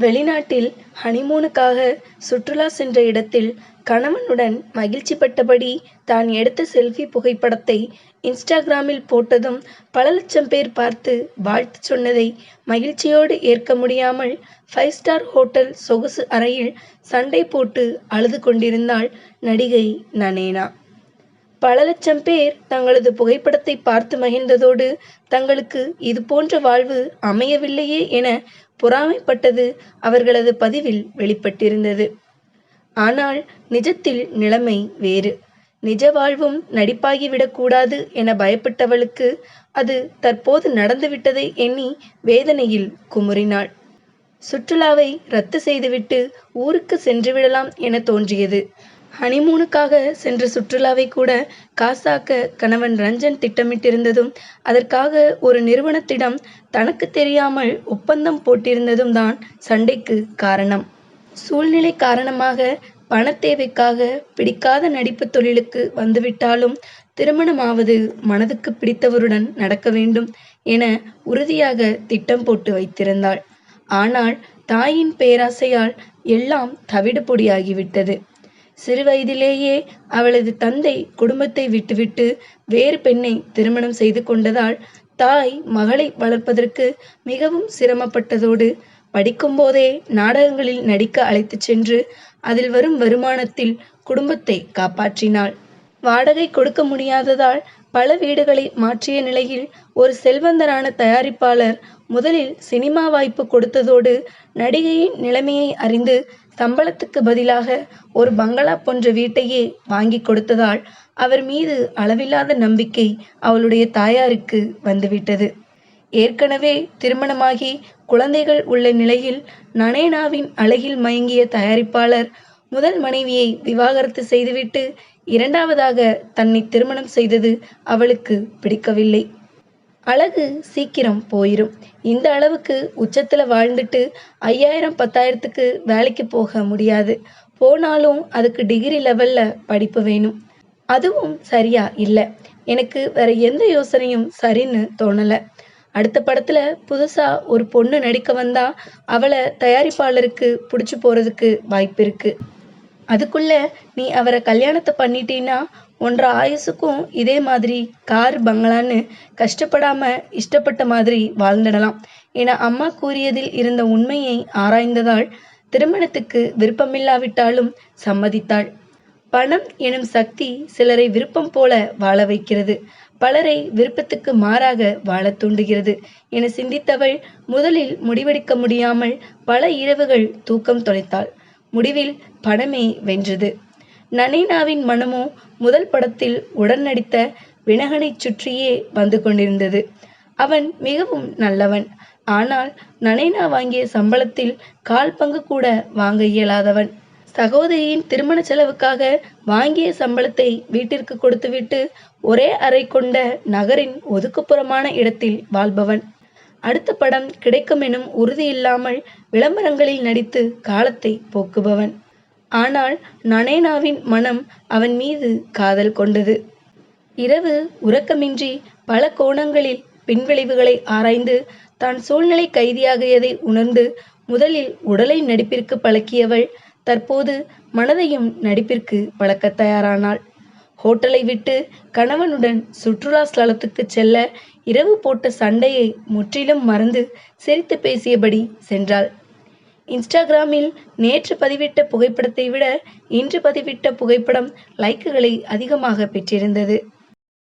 வெளிநாட்டில் ஹனிமூனுக்காக சுற்றுலா சென்ற இடத்தில் கணவனுடன் மகிழ்ச்சிப்பட்டபடி தான் எடுத்த செல்ஃபி புகைப்படத்தை இன்ஸ்டாகிராமில் போட்டதும் பல லட்சம் பேர் பார்த்து வாழ்த்து சொன்னதை மகிழ்ச்சியோடு ஏற்க முடியாமல் ஃபைவ் ஸ்டார் ஹோட்டல் சொகுசு அறையில் சண்டை போட்டு அழுது கொண்டிருந்தாள் நடிகை நனேனா. பல லட்சம் பேர் தங்களது புகைப்படத்தை பார்த்து மகிழ்ந்ததோடு தங்களுக்கு இது போன்ற வாழ்வு அமையவில்லையே என பொறாமைப்பட்டது அவர்களது பதிவில் வெளிப்பட்டிருந்தது. ஆனால் நிஜத்தில் நிலைமை வேறு. நிஜ வாழ்வும் நடிப்பாகிவிடக்கூடாது என பயப்பட்டவளுக்கு அது தற்போது நடந்துவிட்டதை எண்ணி வேதனையில் குமுறினாள். சுற்றுலாவை ரத்து செய்துவிட்டு ஊருக்கு சென்றுவிடலாம் என தோன்றியது. ஹனிமூனுக்காக சென்ற சுற்றுலாவை கூட காசாக்க கணவன் ரஞ்சன் திட்டமிட்டிருந்ததும் அதற்காக ஒரு நிறுவனத்திடம் தனக்கு தெரியாமல் ஒப்பந்தம் போட்டிருந்ததும் தான் சண்டைக்கு காரணம். சூழ்நிலை காரணமாக பணத்தேவைக்காக பிடிக்காத நடிப்பு தொழிலுக்கு வந்துவிட்டாலும் திருமணமாவது மனதுக்கு பிடித்தவருடன் நடக்க வேண்டும் என உறுதியாக திட்டம் போட்டு வைத்திருந்தாள். ஆனால் தாயின் பேராசையால் எல்லாம் தவிடுபொடியாகிவிட்டது. சிறுவயதிலேயே அவளது தந்தை குடும்பத்தை விட்டுவிட்டு வேறு பெண்ணை திருமணம் செய்து கொண்டதால் தாய் மகளை வளர்ப்பதற்கு மிகவும் சிரமப்பட்டதோடு படிக்கும்போதே நாடகங்களில் நடிக்க அழைத்துச் சென்று அதில் வரும் வருமானத்தில் குடும்பத்தை காப்பாற்றினாள். வாடகை கொடுக்க முடியாததால் பல வீடுகளை மாற்றிய நிலையில் ஒரு செல்வந்தரான தயாரிப்பாளர் முதலில் சினிமா வாய்ப்பு கொடுத்ததோடு நடிகையின் நிலைமையை அறிந்து சம்பளத்துக்கு பதிலாக ஒரு பங்களா போன்ற வீட்டையே வாங்கி கொடுத்ததால் அவர் மீது அளவில்லாத நம்பிக்கை அவளுடைய தாயாருக்கு வந்துவிட்டது. ஏற்கனவே திருமணமாகி குழந்தைகள் உள்ள நிலையில் நனேனாவின் அழகில் மயங்கிய தயாரிப்பாளர் முதல் மனைவியை விவாகரத்து செய்துவிட்டு இரண்டாவதாக தன்னை திருமணம் செய்தது அவளுக்கு பிடிக்கவில்லை. அழகு சீக்கிரம் போயிடும் இந்த அளவுக்கு உச்சத்தில் வாழ்ந்துட்டு ஐயாயிரம் பத்தாயிரத்துக்கு வேலைக்கு போக முடியாது. போனாலும் அதுக்கு டிகிரி லெவலில் படிப்பு வேணும். அதுவும் சரியா இல்லை. எனக்கு வேற எந்த யோசனையும் சரின்னு தோணலை. அடுத்த படத்தில் புதுசாக ஒரு பொண்ணு நடிக்க வந்தால் அவளை தயாரிப்பாளருக்கு பிடிச்சி போகிறதுக்கு வாய்ப்பு இருக்குது அதுக்குள்ள நீ அவரை கல்யாணத்தை பண்ணிட்டீன்னா ஒன்றரை ஆயுசுக்கும் இதே மாதிரி கார் பங்களான்னு கஷ்டப்படாம இஷ்டப்பட்ட மாதிரி வாழ்ந்துடலாம். என அம்மா கூறியதில் இருந்த உண்மையை ஆராய்ந்ததால் திருமணத்துக்கு விருப்பமில்லாவிட்டாலும் சம்மதித்தாள். பணம் எனும் சக்தி சிலரை விருப்பம் போல வாழ வைக்கிறது. பலரை விருப்பத்துக்கு மாறாக வாழத் தூண்டுகிறது என சிந்தித்தவள் முதலில் முடிவெடுக்க முடியாமல் பல இரவுகள் தூக்கம் தொலைத்தாள். முடிவில் படமே வென்றது. நனீனாவின் மனமோ முதல் படத்தில் உடன் நடித்த வினகனைச் சுற்றியே வந்து கொண்டிருந்தது. அவன் மிகவும் நல்லவன். ஆனால் நனைனா வாங்கிய சம்பளத்தில் கால் பங்கு கூட வாங்க இயலாதவன். சகோதரியின் திருமண செலவுக்காக வாங்கிய சம்பளத்தை வீட்டிற்கு கொடுத்துவிட்டு ஒரே அறை கொண்ட நகரின் ஒதுக்குப்புறமான இடத்தில் வாழ்பவன். அடுத்த படம் கிடைக்கும் எனும் உறுதியில்லாமல் விளம்பரங்களில் நடித்து காலத்தை போக்குபவன். ஆனால் நனேனாவின் மனம் அவன் மீது காதல் கொண்டது. இரவு உறக்கமின்றி பல கோணங்களில் பின்விளைவுகளை ஆராய்ந்து தான் சூழ்நிலை கைதியாகியதை உணர்ந்து முதலில் உடலை நடிப்பிற்கு பழக்கியவள் தற்போது மனதையும் நடிப்பிற்கு பழக்கத் தயாரானாள். ஹோட்டலை விட்டு கணவனுடன் சுற்றுலா ஸ்தலத்துக்கு செல்ல இரவு போட்ட சண்டையை முற்றிலும் மறந்து சிரித்து பேசியபடி சென்றாள். இன்ஸ்டாகிராமில் நேற்று பதிவிட்ட புகைப்படத்தை விட இன்று பதிவிட்ட புகைப்படம் லைக்குகளை அதிகமாக பெற்றிருந்தது.